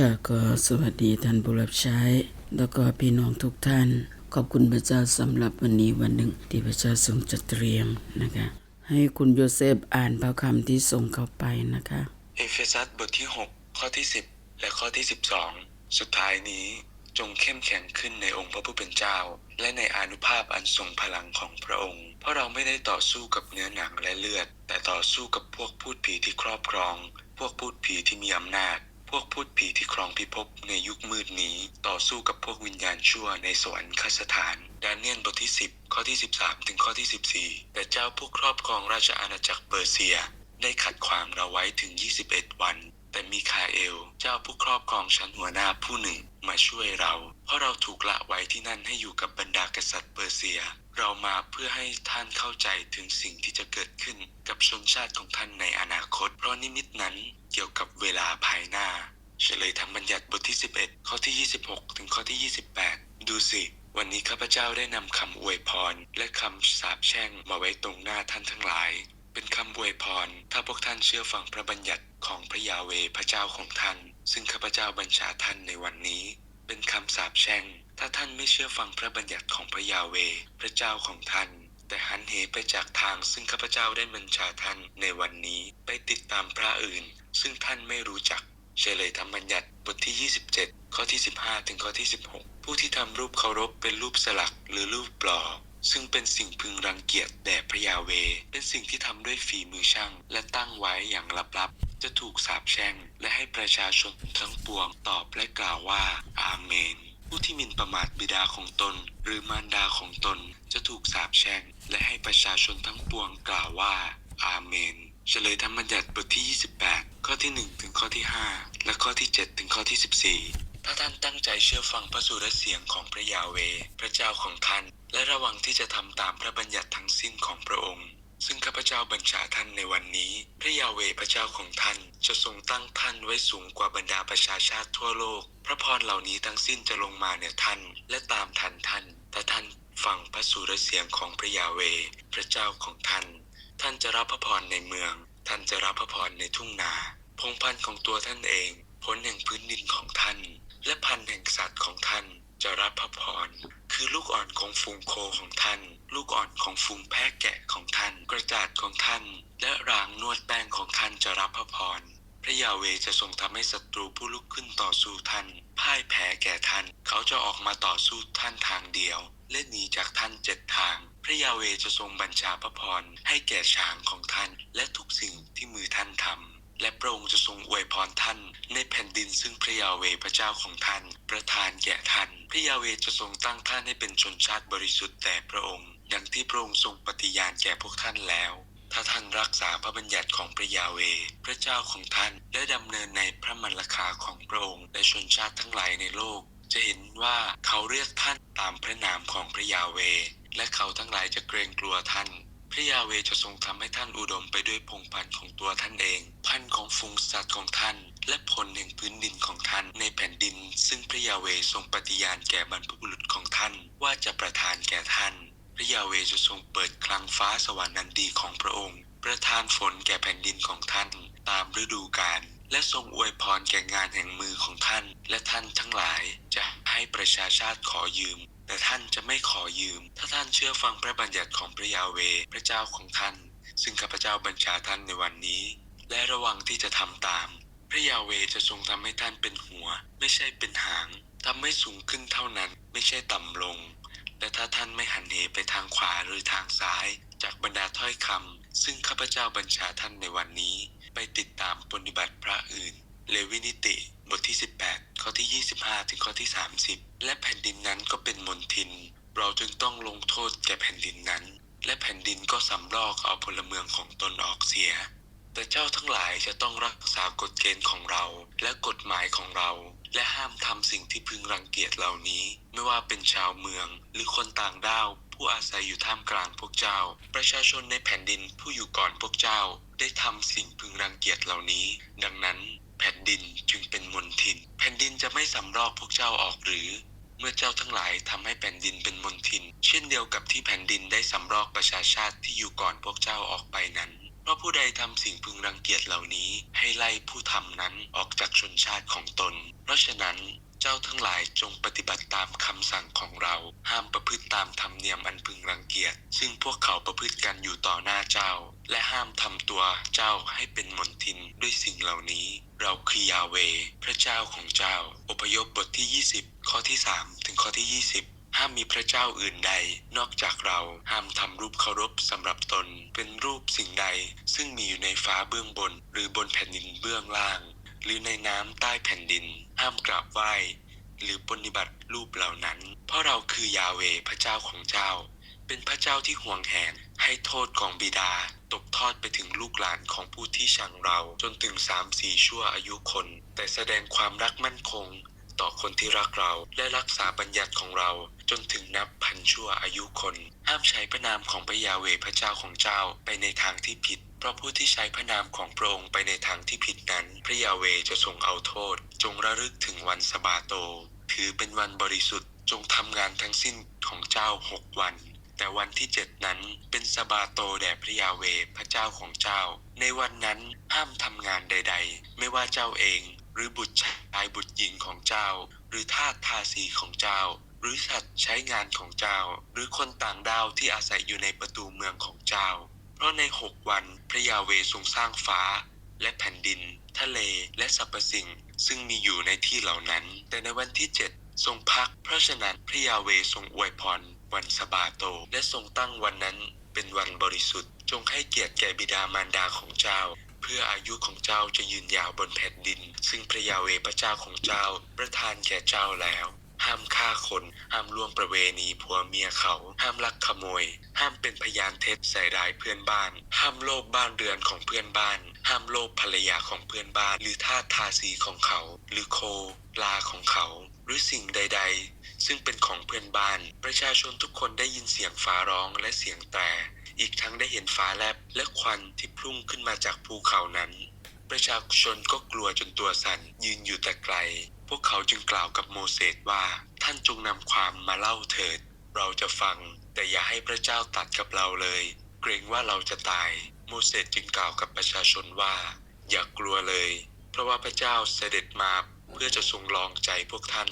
ค่ะก็สวัสดีท่านผู้รับใช้ แล้วก็พี่น้องทุกท่าน ขอบคุณพระเจ้าสำหรับวันนี้วันหนึ่งที่พระเจ้าทรงจัดเตรียมนะคะ ให้คุณโยเซฟอ่านพระคำที่ส่งเข้าไปนะคะ เอเฟซัสบทที่ 6 ข้อที่ 10 และข้อที่ 12 สุดท้ายนี้จงเข้มแข็งขึ้นในองค์พระผู้เป็นเจ้า และในอนุภาพอันทรงพลังของพระองค์ เพราะเราไม่ได้ต่อสู้กับเนื้อหนังและเลือด แต่ต่อสู้กับพวกพูดผีที่ครอบครอง พวกพูดผีที่มีอำนาจ พวกพูดผีที่ครองพิภพในยุคมืดนี้ ต่อสู้กับพวกวิญญาณชั่วในสวรรคสถานดานเนียลบทที่ 10 ข้อที่ 13 ถึงข้อที่ 14 แต่เจ้าผู้ครอบครองราชอาณาจักรเปอร์เซีย ได้ขัดขวางเราไว้ถึง 21 วัน แต่มีคาเอล เจ้าผู้ครอบครองชั้นหัวหน้าผู้หนึ่งมาช่วยเรา เพราะเราถูกละไว้ที่นั่นให้อยู่กับบรรดากษัตริย์เปอร์เซีย เรามาเพื่อให้ท่านเข้าใจถึงสิ่งที่จะเกิดขึ้นกับชนชาติของท่านในอนาคต เพราะนิมิตนั้นเกี่ยวกับเวลาภายหน้า เฉลยธรรมบัญญัติบทที่ 11 ข้อที่ 26 ถึงข้อที่ 28 ดูสิ วันนี้ข้าพเจ้าได้นำคำอวยพร และคำสาปแช่งมาไว้ตรงหน้าท่านทั้งหลาย เป็นคำอวยพร ถ้าพวกท่านเชื่อฟังพระบัญญัติของพระยาเวพระเจ้าของท่าน ซึ่งข้าพเจ้าบัญชาท่านในวันนี้ เป็นคำสาปแช่ง ถ้าท่านไม่เชื่อฟังพระบัญญัติของพระยาเว พระเจ้าของท่าน แต่หันเหไปจากทางซึ่งข้าพเจ้าได้บัญชาท่านในวันนี้ไปติดตามพระอื่น ซึ่งท่านไม่รู้จักเฉลยธรรมบัญญัติบทที่ 27 ข้อที่ 15 ถึงข้อที่ 16 ผู้ที่ทำรูปเคารพเป็นรูปสลักหรือรูปปลอซึ่งเป็นสิ่งพึงรังเกียจแด่พระยาเว เป็นสิ่งที่ทำด้วยฝีมือช่าง และตั้งไว้อย่างลับๆ จะถูกสาปแช่ง และให้ประชาชนทั้งปวงตอบและกล่าวว่า อาเมน ผู้ที่หมิ่น ประมาทบิดาของตน หรือมารดาของตนจะถูกสาปแช่ง และให้ประชาชนทั้งปวงกล่าวว่า อาเมน เฉลยธรรมบัญญัติบทที่ 28 ข้อที่ 1 ถึงข้อที่ 5 และข้อที่ 7 ถึงข้อที่ 14 ถ้าท่านตั้งใจเชื่อฟังพระสุรเสียงของพระยาเว พระเจ้าของท่าน และระวังที่จะทำตามพระบัญญัติทั้งสิ้นของพระองค์ ซึ่งข้าพเจ้าบัญชาท่านในวันนี้ พระยาเวพระเจ้าของท่าน จะทรงตั้งท่านไว้สูงกว่าบรรดาประชาชาติทั่วโลก พระพรเหล่านี้ทั้งสิ้นจะลงมาเหนือท่าน และตามทันท่านถ้าท่านฟังพระสุรเสียงของพระยาเว พระเจ้าของท่าน ท่านจะรับพระพรในเมือง ท่านจะรับพระพรในทุ่งนา พงพันธุ์ของตัวท่านเอง ผลแห่งพื้นดินของท่าน และพันธุ์แห่งสัตว์ของท่าน จะรับพระพร คือลูกอ่อนของฝูงโคของท่าน ลูกอ่อนของฝูงแพะแกะของท่าน กระจาดของท่าน และรางนวดแป้งของท่านจะรับพระพร พระยาเวจะทรงทำให้ศัตรูผู้ลุกขึ้นต่อสู้ท่านพ่ายแพ้แก่ท่าน เขาจะออกมาต่อสู้ท่านทางเดียว และหนีจากท่านเจ็ดทาง พระยาเวจะทรงบัญชาพระพรให้แก่ช้างของท่าน และทุกสิ่งที่มือท่านทำ และพระองค์จะทรงอวยพรท่าน ในแผ่นดินซึ่งพระยาเวพระเจ้าของท่าน ประทานแก่ท่าน พระยาเวจะทรงตั้งท่านให้เป็นชนชาติบริสุทธิ์แด่พระองค์ ดังที่พระองค์ทรงปฏิญาณแก่พวกท่านแล้ว ถ้าท่านรักษาพระบัญญัติของพระยาเว พระเจ้าของท่านและดำเนินในพระมรรคาของพระองค์และชนชาติทั้งหลายในโลก จะเห็นว่าเขาเรียกท่านตามพระนามของพระยาเว และเขาทั้งหลายจะเกรงกลัวท่าน พระยาเวจะทรงทำให้ท่านอุดมไปด้วยพงพันธุ์ของตัวท่านเอง พันธุ์ของฝูงสัตว์ของท่าน และผลแห่งพื้นดินของท่านในแผ่นดิน ซึ่งพระยาเวทรงปฏิญาณแก่บรรพบุรุษของท่าน ว่าจะประทานแก่ท่าน พระยาเวจะทรงเปิดคลังฟ้าสวรรค์นันดีของพระองค์ ประทานฝนแก่แผ่นดินของท่าน ตามฤดูกาลและทรงอวยพรแก่งานแห่งมือของท่าน และท่านทั้งหลายจะให้ประชาชาติขอยืม แต่ท่านจะไม่ขอยืม ถ้าท่านเชื่อฟังพระบัญญัติของพระยาเว พระเจ้าของท่าน ซึ่งข้าพเจ้าบัญชาท่านในวันนี้ และระวังที่จะทำตาม พระยาเวจะทรงทำให้ท่านเป็นหัว ไม่ใช่เป็นหางทำให้สูงขึ้นเท่านั้นไม่ใช่ต่ำลง และถ้าท่านไม่หันเหไปทางขวาหรือทางซ้าย จากบรรดาถ้อยคำซึ่งข้าพเจ้าบัญชาท่านในวันนี้ ไปติดตามปฏิบัติพระอื่น เลวินิติ บทที่ 18 ข้อที่ 25 ถึงข้อที่ 30 และแผ่นดินนั้นก็เป็นมนทิน เราจึงต้องลงโทษแก่แผ่นดินนั้น และแผ่นดินก็สำรอกเอาพลเมืองของตนออกเสีย แต่เจ้าทั้งหลายจะต้องรักษากฎเกณฑ์ของเรา และกฎหมายของเรา และห้ามทำสิ่งที่พึงรังเกียจเหล่านี้ ไม่ว่าเป็นชาวเมือง หรือคนต่างด้าวผู้อาศัยอยู่ท่ามกลางพวกเจ้า ประชาชนในแผ่นดินผู้อยู่ก่อนพวกเจ้า ได้ทำสิ่งพึงรังเกียจเหล่านี้ ดังนั้น แผ่นดินจึงเป็นมนทิน แผ่นดินจะไม่สำรอกพวกเจ้าออกหรือ เมื่อเจ้าทั้งหลายทำให้แผ่นดินเป็นมนทิน เช่นเดียวกับที่แผ่นดินได้สำรอกประชาชาติที่อยู่ก่อนพวกเจ้าออกไปนั้นเพราะผู้ใดทำสิ่งพึงรังเกียจเหล่านี้ให้ไล่ผู้ทำนั้นออกจากชนชาติของตน เพราะฉะนั้นเจ้าทั้งหลายจงปฏิบัติตามคำสั่งของเรา ห้ามประพฤติตามธรรมเนียมอันพึงรังเกียจ ซึ่งพวกเขาประพฤติกันอยู่ต่อหน้าเจ้า และห้ามทำตัวเจ้าให้เป็นมนทินด้วยสิ่งเหล่านี้ เราคือยาเว พระเจ้าของเจ้า อพยพบทที่ 20 ข้อที่ 3 ถึงข้อที่ 20 ห้ามมีพระเจ้าอื่นใด นอกจากเราห้ามทำรูปเคารพสำหรับตน เป็นรูปสิ่งใด ซึ่งมีอยู่ในฟ้าเบื้องบน หรือบนแผ่นดินเบื้องล่าง หรือในน้ำใต้แผ่นดิน ห้ามกราบไหว้หรือปฏิบัติรูปเหล่านั้น เพราะเราคือยาเวพระเจ้าของเจ้า เป็นพระเจ้าที่ห่วงแหน ให้โทษของบิดา ตกทอดไปถึงลูกหลานของผู้ที่ชังเราจนถึงสามสี่ชั่วอายุคน แต่แสดงความรักมั่นคง ต่อคนที่รักเราและรักษาบัญญัติของเราจนถึงนับพันชั่วอายุคน ห้ามใช้พระนามของพระยาเวพระเจ้าของเจ้าไปในทางที่ผิด เพราะผู้ที่ใช้พระนามของพระองค์ไปในทางที่ผิดนั้น พระยาเวจะทรงเอาโทษ จงระลึกถึงวันสบาโต ถือเป็นวันบริสุทธิ์จงทำงานทั้งสิ้นของเจ้าหกวัน แต่วันที่เจ็ดนั้นเป็นสบาโตแด่พระยาเวพระเจ้าของเจ้า ในวันนั้นห้ามทำงานใด ๆ ไม่ว่าเจ้าเอง หรือบุตรชายบุตรหญิงของเจ้า หรือทาสทาสีของเจ้า หรือสัตว์ใช้งานของเจ้า หรือคนต่างดาวที่อาศัยอยู่ในประตูเมืองของเจ้า เพราะในหกวันพระยาเวทรงสร้างฟ้า และแผ่นดิน ทะเลและสรรพสิ่ง ซึ่งมีอยู่ในที่เหล่านั้น แต่ในวันที่เจ็ดทรงพักเพราะฉะนั้นพระยาเวทรงอวยพร วันสบาโต และทรงตั้งวันนั้นเป็นวันบริสุทธิ์ จงให้เกียรติแก่บิดามารดาของเจ้า เพื่ออายุของเจ้าจะยืนยาวบนแผ่นดิน ซึ่งพระยาเวพระเจ้าของเจ้าประทานแก่เจ้าแล้วห้ามฆ่าคน ห้ามล่วงประเวณีผัวเมียเขา ห้ามลักขโมย ห้ามเป็นพยานเท็จใส่ร้ายเพื่อนบ้าน ห้ามโลภบ้านเรือนของเพื่อนบ้าน ห้ามโลภภรรยาของเพื่อนบ้าน หรือท่าทาสีของเขา หรือโคลาของเขา หรือสิ่งใด ๆ ซึ่งเป็นของเพื่อนบ้าน ประชาชนทุกคนได้ยินเสียงฟ้าร้องและเสียงแตรอีกทั้งได้เห็นฟ้าแลบและควันที่พุ่งขึ้นมาจากภูเขานั้น ประชาชนก็กลัวจนตัวสั่นยืนอยู่แต่ไกล พวกเขาจึงกล่าวกับโมเสสว่าท่านจงนำความมาเล่าเถิด เราจะฟัง แต่อย่าให้พระเจ้าตัดกับเราเลย เกรงว่าเราจะตาย โมเสสจึงกล่าวกับประชาชนว่า อย่ากลัวเลย เพราะว่าพระเจ้าเสด็จมาเพื่อจะทรงลองใจพวกท่าน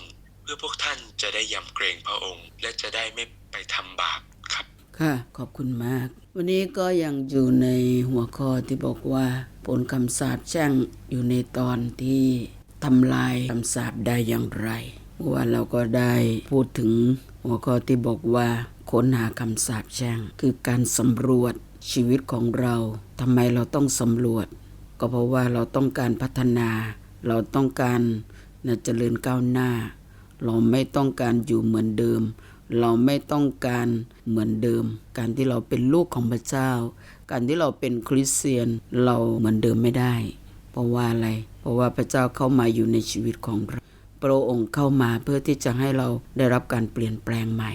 พื่อพวกท่านจะได้ยำเกรงพระองค์ และจะได้ไม่ไปทำบาปครับ ค่ะ ขอบคุณมาก วันนี้ก็ยังอยู่ในหัวข้อที่บอกว่า ผลคำสาปแช่งอยู่ในตอนที่ทำลายคำสาปได้อย่างไรเมื่อวานเราก็ได้พูดถึงหัวข้อที่บอกว่าค้นหาคำสาปแช่งคือการสำรวจชีวิตของเราทำไมเราต้องสำรวจ ก็เพราะว่าเราต้องการพัฒนา เราต้องการนะเจริญก้าวหน้า เราไม่ต้องการอยู่เหมือนเดิม เราไม่ต้องการเหมือนเดิม การที่เราเป็นลูกของพระเจ้า การที่เราเป็นคริสเตียนเราเหมือนเดิมไม่ได้ เพราะว่าอะไร เพราะว่าพระเจ้าเข้ามาอยู่ในชีวิตของเราพระองค์เข้ามาเพื่อที่จะให้เราได้รับการเปลี่ยนแปลงใหม่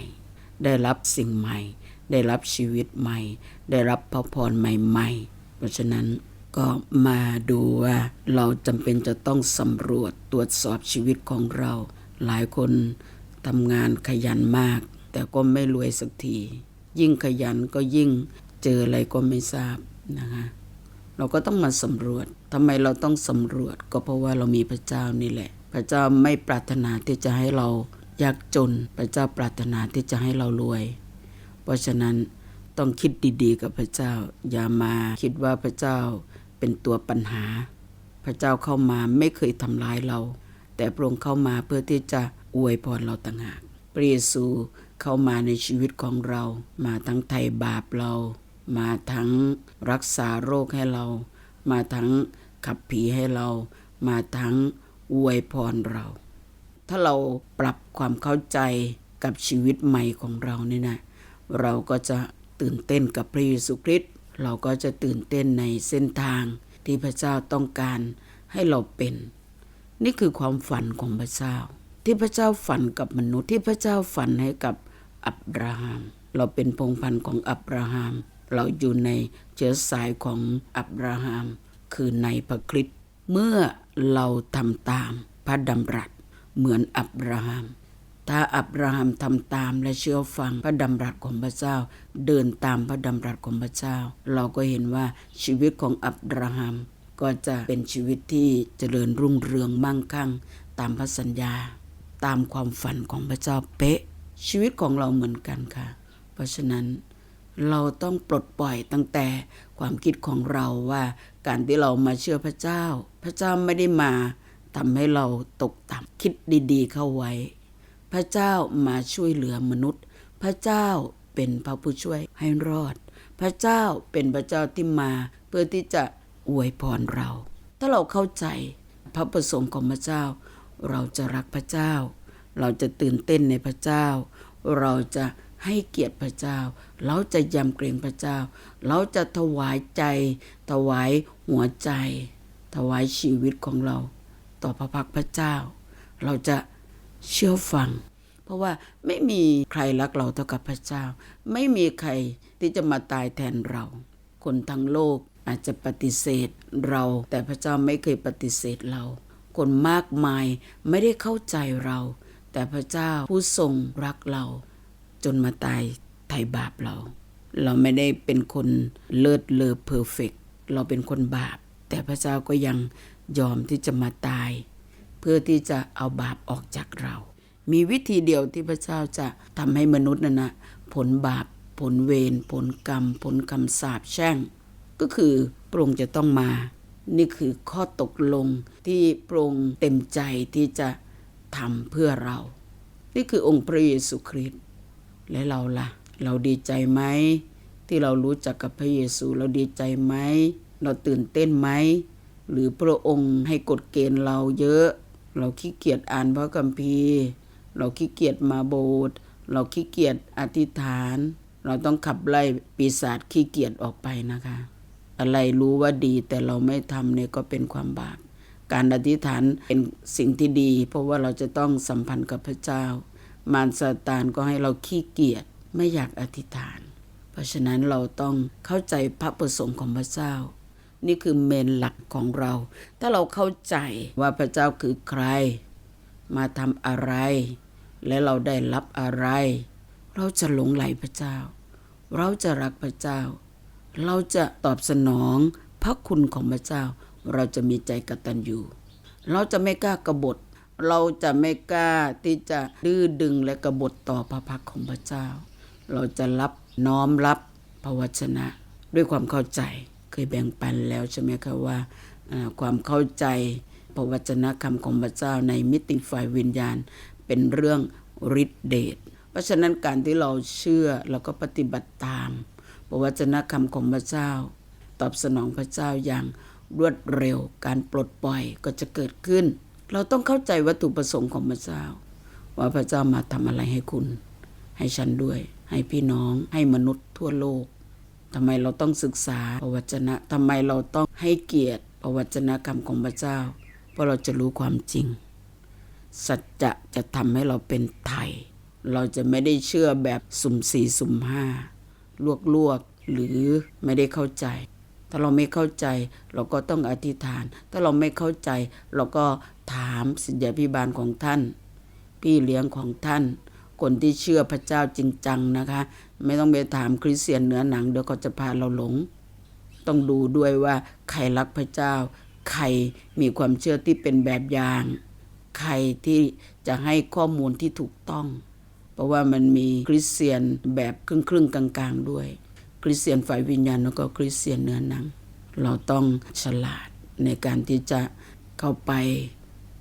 ได้รับสิ่งใหม่ ได้รับชีวิตใหม่ ได้รับพระพรใหม่ๆ เพราะฉะนั้นก็มาดูว่าเราจำเป็นจะต้องสำรวจตรวจสอบชีวิตของเรา หลายคนทำงานขยันมาก แต่ก็ไม่รวยสักที ยิ่งขยันก็ยิ่งเจออะไรก็ไม่ทราบนะคะเราก็ต้องมาสำรวจทำไมเราต้องสำรวจ ก็เพราะว่าเรามีพระเจ้านี่แหละ พระเจ้าไม่ปรารถนาที่จะให้เรายากจน พระเจ้าปรารถนาที่จะให้เรารวย เพราะฉะนั้นต้องคิดดีๆ กับพระเจ้า อย่ามาคิดว่าพระเจ้าเป็นตัวปัญหา พระเจ้าเข้ามาไม่เคยทำร้ายเรา แต่พระองค์เข้ามาเพื่อที่จะอวยพรเราต่างหากพระเยซูเข้ามาในชีวิตของเรา มาทั้งไถ่บาปเรา มาทั้งรักษาโรคให้เรา มาทั้งขับผีให้เรา มาทั้งอวยพรเรา ถ้าเราปรับความเข้าใจกับชีวิตใหม่ของเราเนี่ยนะเราก็จะตื่นเต้นกับพระเยซูคริสต์เราก็จะตื่นเต้นในเส้นทางที่พระเจ้าต้องการให้เราเป็น นี่คือความฝันของพระเจ้า ที่พระเจ้าฝันกับมนุษย์ที่พระเจ้าฝันให้กับอับราฮัม เราเป็นพงพันธุ์ของอับราฮัม เราอยู่ในเชื้อสายของอับราฮัม คือในพระคริสต์เมื่อเราทำตามพระดำรัสเหมือนอับราฮัม ถ้าอับราฮัมทำตามและเชื่อฟังพระดำรัสของพระเจ้า เดินตามพระดำรัสของพระเจ้า เราก็เห็นว่าชีวิตของอับราฮัม ก็จะเป็นชีวิตที่เจริญรุ่งเรืองมั่งคั่ง ตามพระสัญญา ตามความฝันของพระเจ้าเป๊ะ ชีวิตของเราเหมือนกันค่ะ เพราะฉะนั้นเราต้องปลดปล่อยตั้งแต่ความคิดของเราว่าการที่เรามาเชื่อพระเจ้า พระเจ้าไม่ได้มาทำให้เราตกต่ำคิดดีๆ เข้าไว้ พระเจ้ามาช่วยเหลือมนุษย์ พระเจ้าเป็นพระผู้ช่วยให้รอด พระเจ้าเป็นพระเจ้าที่มาเพื่อที่จะ อวยพรเรา ถ้าเราเข้าใจพระประสงค์ของพระเจ้า เราจะรักพระเจ้า เราจะตื่นเต้นในพระเจ้า เราจะให้เกียรติพระเจ้า เราจะยำเกรงพระเจ้า เราจะถวายใจ ถวายหัวใจ ถวายชีวิตของเรา ต่อพระพักพระเจ้า เราจะเชื่อฟัง เพราะว่าไม่มีใครรักเราเท่ากับพระเจ้า ไม่มีใครที่จะมาตายแทนเรา คนทั้งโลก อาจจะปฏิเสธเรา แต่พระเจ้าไม่เคยปฏิเสธเรา คนมากมายไม่ได้เข้าใจเรา แต่พระเจ้าผู้ทรงรักเรา จนมาตายไถ่บาปเรา เราไม่ได้เป็นคนเลิศเลอเพอร์เฟกเราเป็นคนบาป แต่พระเจ้าก็ยังยอมที่จะมาตาย เพื่อที่จะเอาบาปออกจากเรา มีวิธีเดียวที่พระเจ้าจะทำให้มนุษย์นั่นนะผลบาปผลเวรผลกรรม ผลคำสาปแช่ง ก็คือพระองค์จะต้องมา นี่คือข้อตกลงที่พระองค์เต็มใจที่จะทำเพื่อเรา นี่คือองค์พระเยซูคริสต์และเราล่ะ เราดีใจไหมที่เรารู้จักกับพระเยซูเราดีใจไหม เราตื่นเต้นไหม หรือพระองค์ให้กฎเกณฑ์เราเยอะ เราขี้เกียจอ่านพระคัมภีร์ เราขี้เกียจมาโบสถ์เราขี้เกียจอธิษฐาน เราต้องขับไล่ปีศาจขี้เกียจออกไปนะคะ อะไรรู้ว่าดีแต่เราไม่ทำเนี่ยก็เป็นความบาป การอธิษฐานเป็นสิ่งที่ดี เพราะว่าเราจะต้องสัมพันธ์กับพระเจ้า มารซาตานก็ให้เราขี้เกียจไม่อยากอธิษฐาน เพราะฉะนั้นเราต้องเข้าใจพระประสงค์ของพระเจ้า นี่คือเมนหลักของเรา ถ้าเราเข้าใจว่าพระเจ้าคือใคร มาทำอะไร และเราได้รับอะไร เราจะหลงไหลพระเจ้า เราจะรักพระเจ้า เราจะตอบสนองพระคุณของพระเจ้า เราจะมีใจกตัญญูเราจะไม่กล้ากบฏ เราจะไม่กล้าที่จะดื้อดึงและกบฏต่อพระพักของพระเจ้า เราจะรับน้อมรับพระวจนะ ด้วยความเข้าใจเคยแบ่งปันแล้วใช่ไหมคะว่าความเข้าใจพระวจนะคำของพระเจ้าในมิติฝ่ายวิญญาณเป็นเรื่องฤทธิเดชเพราะฉะนั้นการที่เราเชื่อเราก็ปฏิบัติตาม ระวจนะคำของพระเจ้า ตอบสนองพระเจ้าอย่างรวดเร็วการปลดปล่อยก็จะเกิดขึ้น เราต้องเข้าใจวัตถุประสงค์ของพระเจ้า ว่าพระเจ้ามาทำอะไรให้คุณ ให้ฉันด้วย ให้พี่น้องให้มนุษย์ทั่วโลกทำไมเราต้องศึกษาพระวจนะทำไมเราต้องให้เกียรติพระวจนะคำของพระเจ้า เพราะเราจะรู้ความจริง สัจจะจะทำให้เราเป็นไทย เราจะไม่ได้เชื่อแบบสุ่มสี่สุ่มห้า ลวกๆ หรือไม่ได้เข้าใจ ถ้าเราไม่เข้าใจเราก็ต้องอธิษฐาน ถ้าเราไม่เข้าใจ เราก็ถามสิทธยาพิบาลของท่าน พี่เลี้ยงของท่าน คนที่เชื่อพระเจ้าจริงจังนะคะ ไม่ต้องไปถามคริสเตียนเหนือหนังเดี๋ยวเขาจะพาเราหลง ต้องดูด้วยว่าใครรักพระเจ้า ใครมีความเชื่อที่เป็นแบบอย่าง ใครที่จะให้ข้อมูลที่ถูกต้อง เพราะว่ามันมีคริสเตียนแบบครึ่งครึ่งๆกลางๆด้วย คริสเตียนฝ่ายวิญญาณแล้วก็คริสเตียนเนื้อหนัง เราต้องฉลาดในการที่จะเข้าไป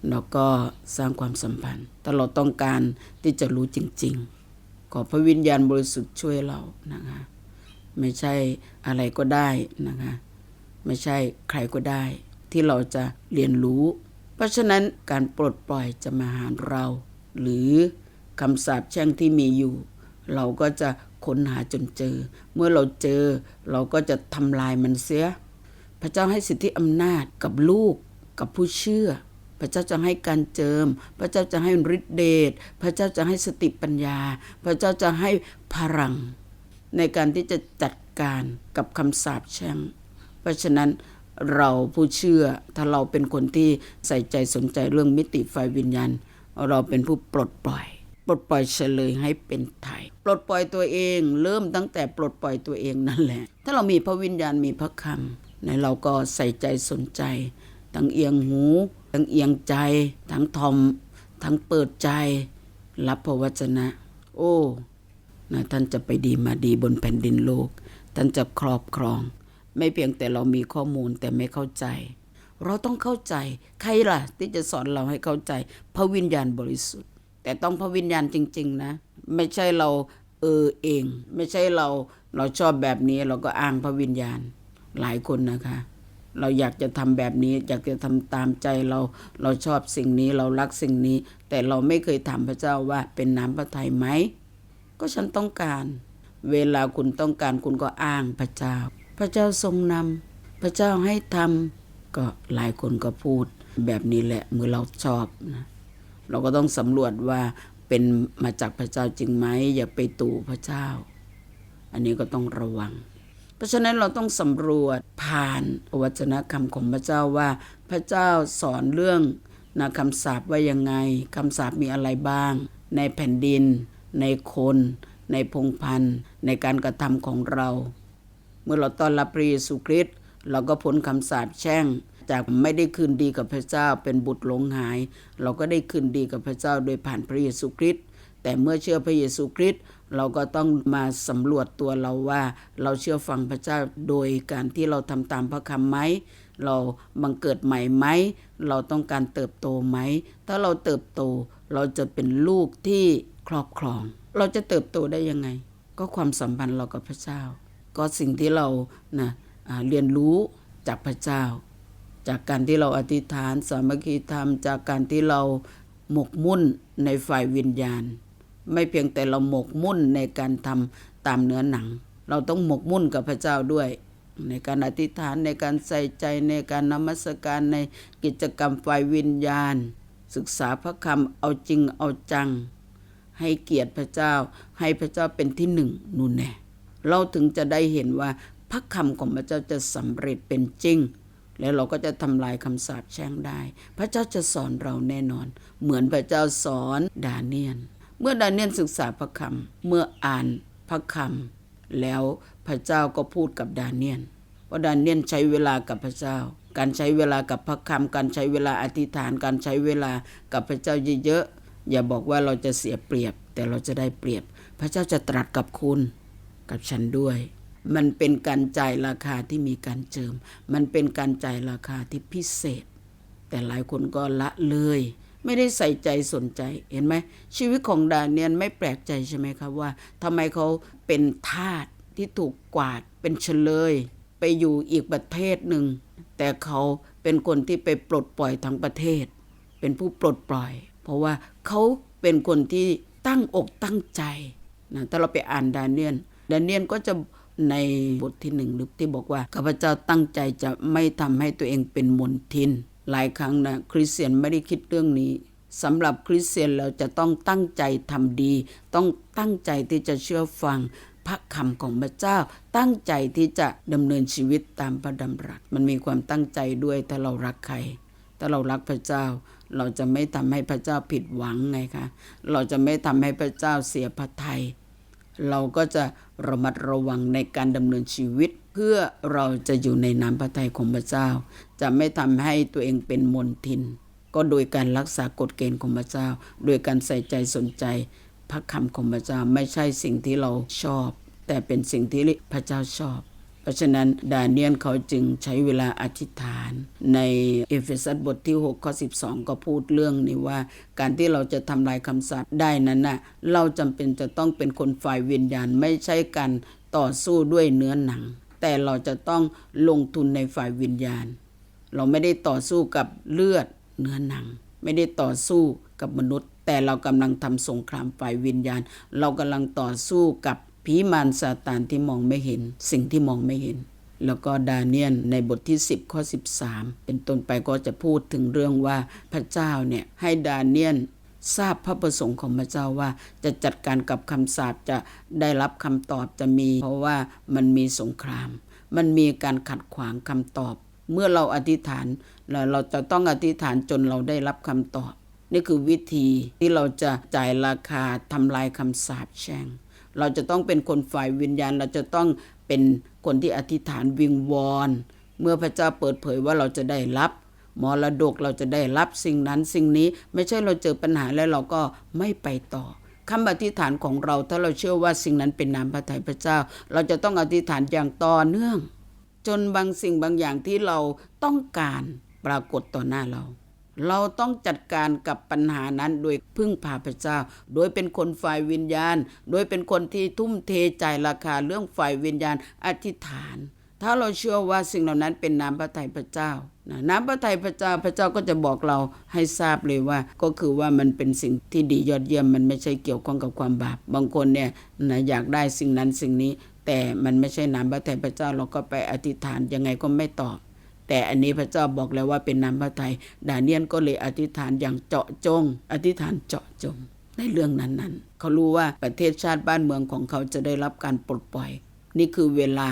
แล้วก็สร้างความสัมพันธ์ถ้าเราต้องการที่จะรู้จริง ๆ ขอพระวิญญาณบริสุทธิ์ช่วยเรานะคะไม่ใช่อะไรก็ได้นะคะไม่ใช่ใครก็ได้ ที่เราจะเรียนรู้ เพราะฉะนั้นการปลดปล่อยจะมาหาเรา หรือ คำสาปแช่งที่มีอยู่ เราก็จะค้นหาจนเจอ เมื่อเราเจอเราก็จะทำลายมันเสีย พระเจ้าให้สิทธิอำนาจกับลูกกับผู้เชื่อ พระเจ้าจะให้การเจิม พระเจ้าจะให้ฤทธิเดชพระเจ้าจะให้สติปัญญา พระเจ้าจะให้พลัง ในการที่จะจัดการกับคำสาปแช่งเพราะฉะนั้นเราผู้เชื่อถ้าเราเป็นคนที่ใส่ใจสนใจเรื่องมิติไฟวิญญาณ เราเป็นผู้ปลดปล่อย ปลดปล่อยเฉลยให้เป็นไทย ปลดปล่อยตัวเองเริ่มตั้งแต่ปลดปล่อยตัวเองนั่นแหละ ถ้าเรามีพระวิญญาณมีพระคำในเราก็ใส่ใจสนใจ ทั้งเอียงหู ทั้งเอียงใจ ทั้งทอม ทั้งเปิดใจ รับพระวจนะ โอ้นะท่านจะไปดีมาดีบนแผ่นดินโลก ท่านจะครอบครอง ไม่เพียงแต่เรามีข้อมูลแต่ไม่เข้าใจ เราต้องเข้าใจ ใครล่ะ ที่จะสอนเราให้เข้าใจ พระวิญญาณบริสุทธิ์ แต่ต้องพระวิญญาณจริง ๆ นะ ไม่ใช่เราเออเอง ไม่ใช่เราเราชอบแบบนี้เราก็อ้างพระวิญญาณหลายคนนะคะ เราอยากจะทำแบบนี้อยากจะทำตามใจเราเราชอบสิ่งนี้เรารักสิ่งนี้ แต่เราไม่เคยถามพระเจ้าว่าเป็นน้ำพระทัยไหมก็ฉันต้องการ เวลาคุณต้องการคุณก็อ้างพระเจ้า พระเจ้าทรงนำพระเจ้าให้ทำก็หลายคนก็พูดแบบนี้แหละเมื่อเราชอบนะ เราก็ต้องสำรวจว่าเป็นมาจากพระเจ้าจริงไหมอย่าไปตู่พระเจ้า อันนี้ก็ต้องระวัง เพราะฉะนั้นเราต้องสำรวจผ่านอวจนะคำของพระเจ้าว่า พระเจ้าสอนเรื่องนะคำสาปว่ายังไงคำสาปมีอะไรบ้าง ในแผ่นดิน ในคน ในพงพันธ์ในการกระทำของเรา เมื่อเราต้อนรับพระเยซูคริสต์เราก็พ้นคำสาปแช่ง จากไม่ได้คืนดีกับพระเจ้าเป็นบุตรหลงหาย เราก็ได้คืนดีกับพระเจ้าโดยผ่านพระเยซูคริสต์แต่เมื่อเชื่อพระเยซูคริสต์เราก็ต้องมาสำรวจตัวเราว่า เราเชื่อฟังพระเจ้าโดยการที่เราทำตามพระคำไหมเราบังเกิดใหม่ไหม เราต้องการเติบโตไหม ถ้าเราเติบโตเราจะเป็นลูกที่ครอบครอง เราจะเติบโตได้ยังไง ก็ความสัมพันธ์เรากับพระเจ้า ก็สิ่งที่เรานะเรียนรู้จากพระเจ้า จากการที่เราอธิษฐานสามัคคีธรรม จากการที่เราหมกมุ่นในฝ่ายวิญญาณ ไม่เพียงแต่เราหมกมุ่นในการทำตามเนื้อหนัง เราต้องหมกมุ่นกับพระเจ้าด้วย ในการอธิษฐานในการใส่ใจในการนมัสการในกิจกรรมฝ่ายวิญญาณ ศึกษาพระคำเอาจริงเอาจัง ให้เกียรติพระเจ้า ให้พระเจ้าเป็นที่หนึ่งนู่นแน่เราถึงจะได้เห็นว่าพระคำของพระเจ้าจะสำเร็จเป็นจริง แล้วเราก็จะทำลายคำสาปแช่งได้ พระเจ้าจะสอนเราแน่นอน เหมือนพระเจ้าสอนดาเนียน เมื่อดาเนียนศึกษาพระคำเมื่ออ่านพระคำแล้วพระเจ้าก็พูดกับดาเนียนว่าดาเนียนใช้เวลากับพระเจ้า การใช้เวลากับพระคำการใช้เวลาอธิษฐาน การใช้เวลากับพระเจ้าเยอะๆอย่าบอกว่าเราจะเสียเปรียบ แต่เราจะได้เปรียบ พระเจ้าจะตรัสกับคุณ กับฉันด้วย มันเป็นการจ่ายราคาที่มีการเจิม มันเป็นการจ่ายราคาที่พิเศษ แต่หลายคนก็ละเลย ไม่ได้ใส่ใจสนใจเห็นไหมชีวิตของดาเนียนไม่แปลกใจใช่ไหมครับว่าทำไมเขาเป็นทาสที่ถูกกวาดเป็นเฉลย ไปอยู่อีกประเทศหนึ่ง แต่เขาเป็นคนที่ไปปลดปล่อยทั้งประเทศ เป็นผู้ปลดปล่อย เพราะว่าเขาเป็นคนที่ตั้งอกตั้งใจนะถ้าเราไปอ่านดาเนียนดาเนียนก็จะ ในบทที่หนึ่งหรือที่บอกว่าข้าพเจ้าตั้งใจจะไม่ทำให้ตัวเองเป็นมนทิน หลายครั้งนะคริสเตียนไม่ได้คิดเรื่องนี้สำหรับคริสเตียนเราจะต้องตั้งใจทำดี ต้องตั้งใจที่จะเชื่อฟังพระคำของพระเจ้า ตั้งใจที่จะดำเนินชีวิตตามพระดำรัส มันมีความตั้งใจด้วยถ้าเรารักใคร ถ้าเรารักพระเจ้า เราจะไม่ทำให้พระเจ้าผิดหวังไงคะ เราจะไม่ทำให้พระเจ้าเสียพระทัย เราก็จะระมัดระวังในการดำเนินชีวิต เพื่อเราจะอยู่ในน้ำพระทัยของพระเจ้า จะไม่ทำให้ตัวเองเป็นมนทิน ก็โดยการรักษากฎเกณฑ์ของพระเจ้า โดยการใส่ใจสนใจพระคำของพระเจ้าไม่ใช่สิ่งที่เราชอบ แต่เป็นสิ่งที่พระเจ้าชอบ เพราะฉะนั้นดาเนียนเขาจึงใช้เวลาอธิษฐาน ในเอเฟซัสบทที่6ข้อ12 ก็พูดเรื่องนี้ว่า การที่เราจะทำลายคำสาปได้นั้นน่ะเราจำเป็นจะต้องเป็นคนฝ่ายวิญญาณไม่ใช่การต่อสู้ด้วยเนื้อหนัง แต่เราจะต้องลงทุนในฝ่ายวิญญาณ เราไม่ได้ต่อสู้กับเลือดเนื้อหนัง ไม่ได้ต่อสู้กับมนุษย์ แต่เรากำลังทำสงครามฝ่ายวิญญาณ เรากำลังต่อสู้กับ ผีมารซาตานที่มองไม่เห็น สิ่งที่มองไม่เห็น แล้วก็ดาเนียนในบทที่ 10 ข้อ 13 เป็นต้นไปก็จะพูดถึงเรื่องว่าพระเจ้าเนี่ยให้ดาเนียนทราบพระประสงค์ของพระเจ้าว่าจะจัดการกับคำสาปจะได้รับคำตอบจะมี เพราะว่ามันมีสงคราม มันมีการขัดขวางคำตอบ เมื่อเราอธิษฐานเราเราจะต้องอธิษฐานจนเราได้รับคำตอบ นี่คือวิธีที่เราจะจ่ายราคาทำลายคำสาปแช่ง เราจะต้องเป็นคนฝ่ายวิญญาณ เราจะต้องเป็นคนที่อธิษฐานวิงวอนเมื่อพระเจ้าเปิดเผยว่าเราจะได้รับมรดกเราจะได้รับสิ่งนั้นสิ่งนี้ไม่ใช่เราเจอปัญหาแล้วเราก็ไม่ไปต่อคำอธิษฐานของเราถ้าเราเชื่อว่าสิ่งนั้นเป็นนามพระทัยพระเจ้า เราจะต้องอธิษฐานอย่างต่อเนื่อง จนบางสิ่งบางอย่างที่เราต้องการปรากฏต่อหน้าเรา เราต้องจัดการกับปัญหานั้นโดยพึ่งพาพระเจ้า โดยเป็นคนฝ่ายวิญญาณ โดยเป็นคนที่ทุ่มเทใจราคาเรื่องฝ่ายวิญญาณอธิษฐาน ถ้าเราเชื่อว่าสิ่งเหล่านั้นเป็นน้ำพระทัยพระเจ้านะน้ำพระทัยพระเจ้าพระเจ้าก็จะบอกเราให้ทราบเลยว่า ก็คือว่ามันเป็นสิ่งที่ดียอดเยี่ยมมันไม่ใช่เกี่ยวข้องกับความบาปบางคนเนี่ยนะอยากได้สิ่งนั้นสิ่งนี้ แต่มันไม่ใช่น้ำพระทัยพระเจ้าเราก็ไปอธิษฐานยังไงก็ไม่ตอบ แต่อันนี้พระเจ้าบอกแล้วว่าเป็นน้ำพระทัยดาเนียนก็เลยอธิษฐานอย่างเจาะจง อธิษฐานเจาะจงในเรื่องนั้นๆ เขารู้ว่าประเทศชาติบ้านเมืองของเขาจะได้รับการปลดปล่อย นี่คือเวลา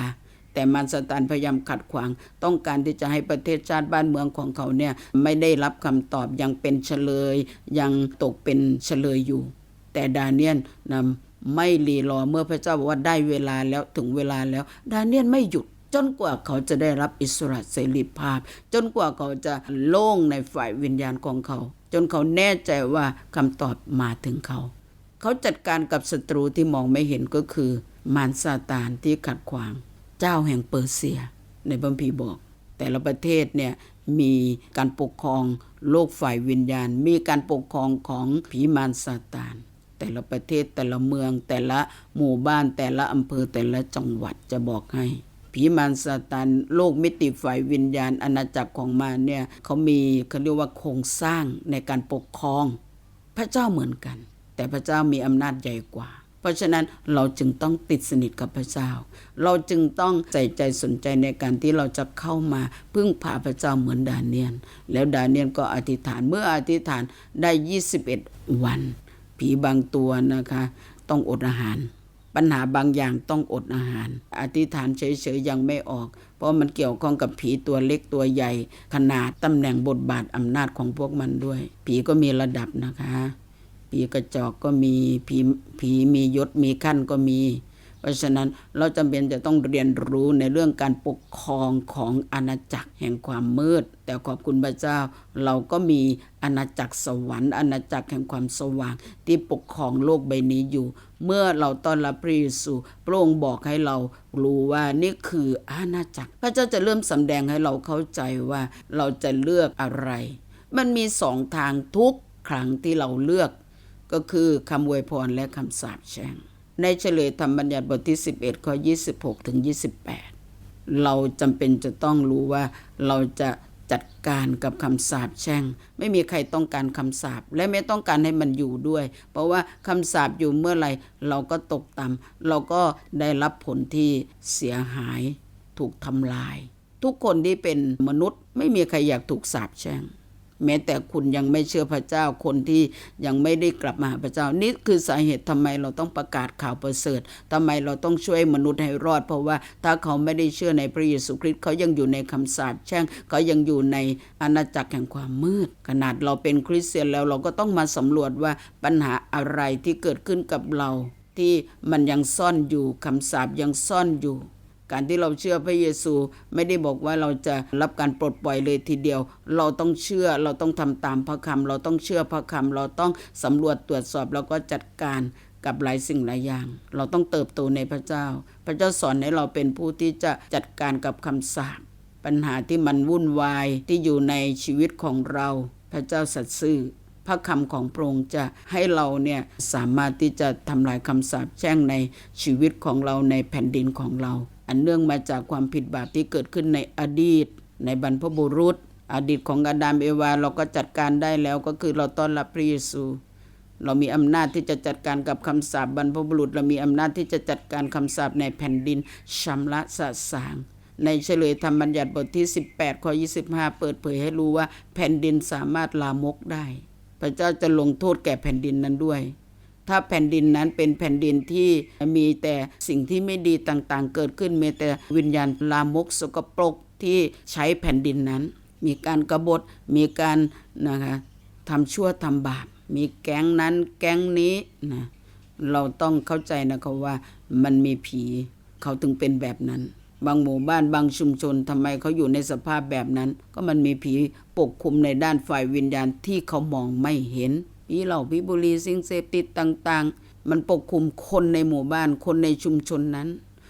แต่มารสตานพยายามขัดขวาง ต้องการที่จะให้ประเทศชาติบ้านเมืองของเขาเนี่ยไม่ได้รับคำตอบยังเป็นเฉลย ยังตกเป็นเฉลยอยู่ แต่ดาเนียนนำไม่รีรอเมื่อพระเจ้าบอกว่าได้เวลาแล้วถึงเวลาแล้ว ดาเนียนไม่หยุด จนกว่าเขาจะได้รับอิสระเสรีภาพ จนกว่าเขาจะโล่งในฝ่ายวิญญาณของเขา จนเขาแน่ใจว่าคำตอบมาถึงเขา เขาจัดการกับศัตรูที่มองไม่เห็นก็คือ มารซาตานที่ขัดขวาง เจ้าแห่งเปอร์เซีย ในบัมพีบอก แต่ละประเทศเนี่ยมีการปกครองโลกฝ่ายวิญญาณ มีการปกครองของผีมารซาตาน แต่ละประเทศแต่ละเมืองแต่ละหมู่บ้านแต่ละอำเภอแต่ละจังหวัดจะบอกให้ ผีมารซาตานโลกมิติฝ่ายวิญญาณอาณาจักรของมารเนี่ยเขามีเขาเรียกว่าโครงสร้างในการปกครอง พระเจ้าเหมือนกัน แต่พระเจ้ามีอำนาจใหญ่กว่า เพราะฉะนั้นเราจึงต้องติดสนิทกับพระเจ้า เราจึงต้องใส่ใจสนใจในการที่เราจะเข้ามาพึ่งพาพระเจ้าเหมือนดาเนียน แล้วดาเนียนก็อธิษฐานเมื่ออธิษฐานได้ 21 วัน ผีบางตัวนะคะ ต้องอดอาหาร ปัญหาบางอย่างต้องอดอาหาร อธิษฐานเฉยๆยังไม่ออก เพราะมันเกี่ยวข้องกับผีตัวเล็กตัวใหญ่ ขนาดตำแหน่งบทบาทอำนาจของพวกมันด้วย ผีก็มีระดับนะคะ ผีกระจอกก็มีผีผีมียศมีขั้นก็มี เพราะฉะนั้นเราจำเป็นจะต้องเรียนรู้ในเรื่องการปกครองของอาณาจักรแห่งความมืด แต่ขอบคุณพระเจ้า เราก็มีอาณาจักรสวรรค์อาณาจักรแห่งความสว่าง ที่ปกครองโลกใบนี้อยู่ เมื่อเราต้อนรับพระเยซูพระองค์บอกให้เรารู้ว่านี่คืออาณาจักร พระเจ้าจะเริ่มสำแดงให้เราเข้าใจว่าเราจะเลือกอะไร มันมีสองทางทุกครั้งที่เราเลือก ก็คือคำอวยพรและคำสาปแช่ง ในเฉลยธรรมบัญญัติบทที่ 11ข้อ26 ถึง 28 เราจำเป็นจะต้องรู้ว่าเราจะจัดการกับคำสาปแช่ง ไม่มีใครต้องการคำสาปและไม่ต้องการให้มันอยู่ด้วย เพราะว่าคำสาปอยู่เมื่อไหร่เราก็ตกต่ำเราก็ได้รับผลที่เสียหายถูกทำลาย ทุกคนที่เป็นมนุษย์ไม่มีใครอยากถูกสาปแช่ง แม้แต่คุณยังไม่เชื่อพระเจ้าคนที่ยังไม่ได้กลับมาหาพระเจ้านี่คือสาเหตุทำไมเราต้องประกาศข่าวประเสริฐทำไมเราต้องช่วยมนุษย์ให้รอด เพราะว่าถ้าเขาไม่ได้เชื่อในพระเยซูคริสต์เขายังอยู่ในคำสาปแช่งเขายังอยู่ในอาณาจักรแห่งความมืด ขนาดเราเป็นคริสเตียนแล้วเราก็ต้องมาสำรวจว่าปัญหาอะไรที่เกิดขึ้นกับเรา ที่มันยังซ่อนอยู่คำสาปยังซ่อนอยู่ การที่เราเชื่อพระเยซูไม่ได้บอกว่าเราจะรับการปลดปล่อยเลยทีเดียว เราต้องเชื่อเราต้องทำตามพระคำเราต้องเชื่อพระคำเราต้องสำรวจตรวจสอบแล้วก็จัดการกับหลายสิ่งหลายอย่าง เราต้องเติบโตในพระเจ้า พระเจ้าสอนให้เราเป็นผู้ที่จะจัดการกับคำสาปปัญหาที่มันวุ่นวายที่อยู่ในชีวิตของเรา พระเจ้าสัตย์ซื่อพระคำของพระองค์จะให้เราเนี่ยสามารถที่จะทำลายคำสาปแช่งในชีวิตของเราในแผ่นดินของเรา อันเนื่องมาจากความผิดบาปที่เกิดขึ้นในอดีต ในบรรพบุรุษ อดีตของอาดามเอวาเราก็จัดการได้แล้วก็คือเราต้อนรับพระเยซู เรามีอำนาจที่จะจัดการกับคำสาปบรรพบุรุษ เรามีอำนาจที่จะจัดการคำสาปในแผ่นดินชำระสะสางในเฉลยธรรมบัญญัติบทที่ 18ข้อ25 เปิดเผยให้รู้ว่าแผ่นดินสามารถลามกได้ พระเจ้าจะลงโทษแก่แผ่นดินนั้นด้วย ถ้าแผ่นดินนั้นเป็นแผ่นดินที่มีแต่สิ่งที่ไม่ดีต่างๆ เกิดขึ้นมีแต่วิญญาณลามกสกปรกที่ใช้แผ่นดินนั้น มีการกบฏมีการนะคะททำชั่วทำบาปมีแก๊งนั้นแก๊งนี้นะเราต้องเข้าใจนะครับว่ามันมีผีเขาถึงเป็นแบบนั้น บางหมู่บ้านบางชุมชนทำไมเขาอยู่ในสภาพแบบนั้น ก็มันมีผีปกคลุมในด้านฝ่ายวิญญาณที่เขามองไม่เห็น ผีเหล่าผีบุรีสิ่งเสพติดต่างๆ มันปกคลุมคนในหมู่บ้านคนในชุมชนนั้น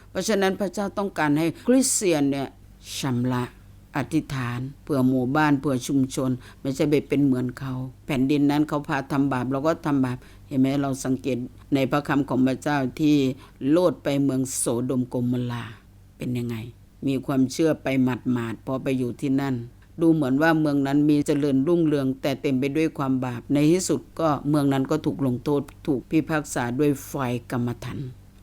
เพราะฉะนั้นพระเจ้าต้องการให้คริสเตียนเนี่ยชำระอธิษฐานเพื่อหมู่บ้านเพื่อชุมชน ไม่ใช่ไปเป็นเหมือนเขา แผ่นดินนั้นเขาพาทำบาปเราก็ทำบาปเห็นไหมเราสังเกตในพระคำของพระเจ้าที่โลดไปเมืองโสดมโกมลาเป็นยังไง มีความเชื่อไปหมัดหมาดๆพอไปอยู่ที่นั่น ดูเหมือนว่าเมืองนั้นมีเจริญรุ่งเรือง แต่เต็มไปด้วยความบาป ในที่สุดก็เมืองนั้นก็ถูกลงโทษถูกพิพากษาด้วยไฟกรรมฐาน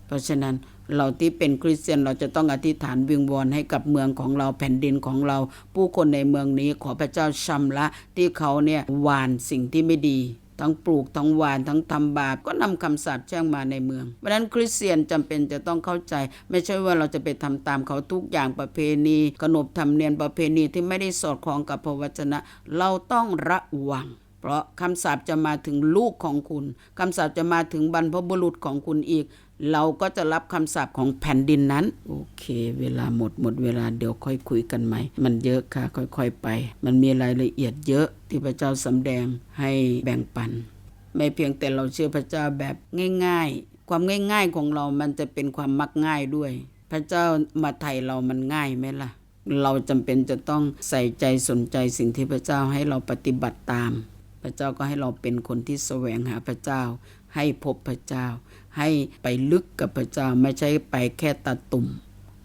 เพราะฉะนั้นเราที่เป็นคริสเตียนเราจะต้องอธิษฐานวิงวอนให้กับเมืองของเราแผ่นดินของเรา ผู้คนในเมืองนี้ขอพระเจ้าชำระที่เขาเนี่ยหวานสิ่งที่ไม่ดี ทั้งปลูกทั้งหวานทั้งทำบาปก็นำคำสาปแช่งมาในเมืองเพราะนั้นคริสเตียนจำเป็นจะต้องเข้าใจ ไม่ใช่ว่าเราจะไปทำตามเขาทุกอย่างประเพณีขนบธรรมเนียมประเพณีที่ไม่ได้สอดคล้องกับพระวจนะ เราต้องระวังเพราะคำสาปจะมาถึงลูกของคุณ คำสาปจะมาถึงบรรพบุรุษของคุณอีก เราก็จะรับคำสาปของแผ่นดินนั้น โอเค เวลาหมดหมดเวลาเดี๋ยวค่อยคุยกันใหม่มันเยอะค่ะ ค่อยๆไป มันมีรายละเอียดเยอะที่พระเจ้าสำแดงให้แบ่งปัน ไม่เพียงแต่เราเชื่อพระเจ้าแบบง่าย ๆ ความง่ายๆของเรามันจะเป็นความมักง่ายด้วย พระเจ้ามาไถ่เรามันง่ายไหมล่ะ เราจำเป็นจะต้องใส่ใจสนใจสิ่งที่พระเจ้าให้เราปฏิบัติตาม พระเจ้าก็ให้เราเป็นคนที่แสวงหาพระเจ้า ให้พบพระเจ้า ให้ไปลึกกับพระเจ้าไม่ใช่ไปแค่ตาตุ่ม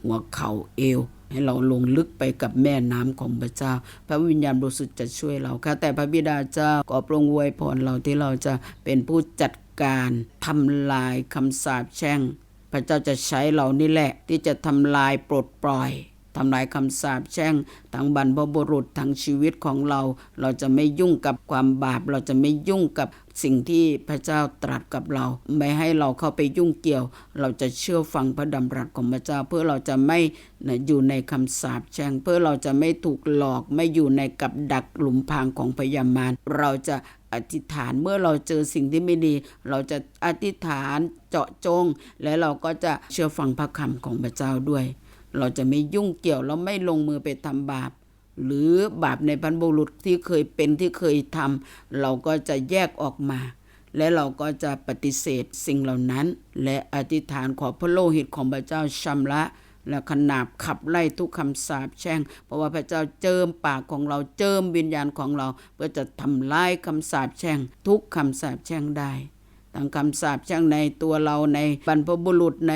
หัวเข่าเอว ให้เราลงลึกไปกับแม่น้ำของพระเจ้า พระวิญญาณบริสุทธิ์จะช่วยเราค่ะแต่พระบิดาเจ้าก็โปรงวยพรเราที่เราจะเป็นผู้จัดการทำลายคำสาปแช่ง พระเจ้าจะใช้เรานี่แหละ ที่จะทำลายปลดปล่อยทำลายคำสาปแช่งทั้งบรรพบุรุษทั้งชีวิตของเรา เราจะไม่ยุ่งกับความบาป เราจะไม่ยุ่งกับ สิ่งที่พระเจ้าตรัสกับเรา ไม่ให้เราเข้าไปยุ่งเกี่ยว เราจะเชื่อฟังพระดำรัสของพระเจ้า เพื่อเราจะไม่นะอยู่ในคำสาปแช่งเพื่อเราจะไม่ถูกหลอกไม่อยู่ในกับดักหลุมพรางของพยามารเราจะอธิษฐานเมื่อเราเจอสิ่งที่ไม่ดี เราจะอธิษฐานเจาะจง และเราก็จะเชื่อฟังพระคำของพระเจ้าด้วย เราจะไม่ยุ่งเกี่ยวเราไม่ลงมือไปทำบาป หรือบาปในบรรพบุรุษที่เคยเป็นที่เคยทำเราก็จะแยกออกมา และเราก็จะปฏิเสธสิ่งเหล่านั้น และอธิษฐานขอพระโลหิตของพระเจ้าชำระและขนาบขับไล่ทุกคำสาปแช่ง เพราะว่าพระเจ้าเจิมปากของเราเจิมวิญญาณของเรา เพื่อจะทำลายคำสาปแช่ง ทุกคำสาปแช่งได้ทั้งคำสาปแช่งในตัวเราในบรรพบุรุษใน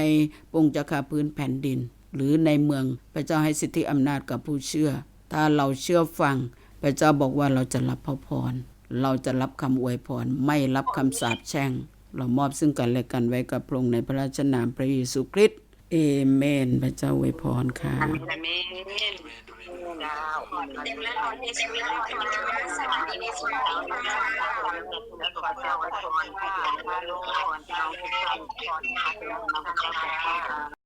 ปงจักรพื้นแผ่นดิน หรือในเมืองพระเจ้าให้สิทธิอำนาจกับผู้เชื่อ ถ้าเราเชื่อฟัง พระเจ้าบอกว่าเราจะรับพระพร เราจะรับคำอวยพร ไม่รับคำสาปแช่ง เรามอบซึ่งกันและกันไว้กับพระองค์ในพระราชนามพระเยซูคริสต์เอเมน พระเจ้าอวยพรค่ะอเมนอาเมนเจ้าเต็มแล้วขอเทศวิลสวัสดีในสุดท้ายนะคะแล้วก็เจ้าวันก่อนค่ะมาลงก่อนเจ้าทุกท่านก่อนค่ะ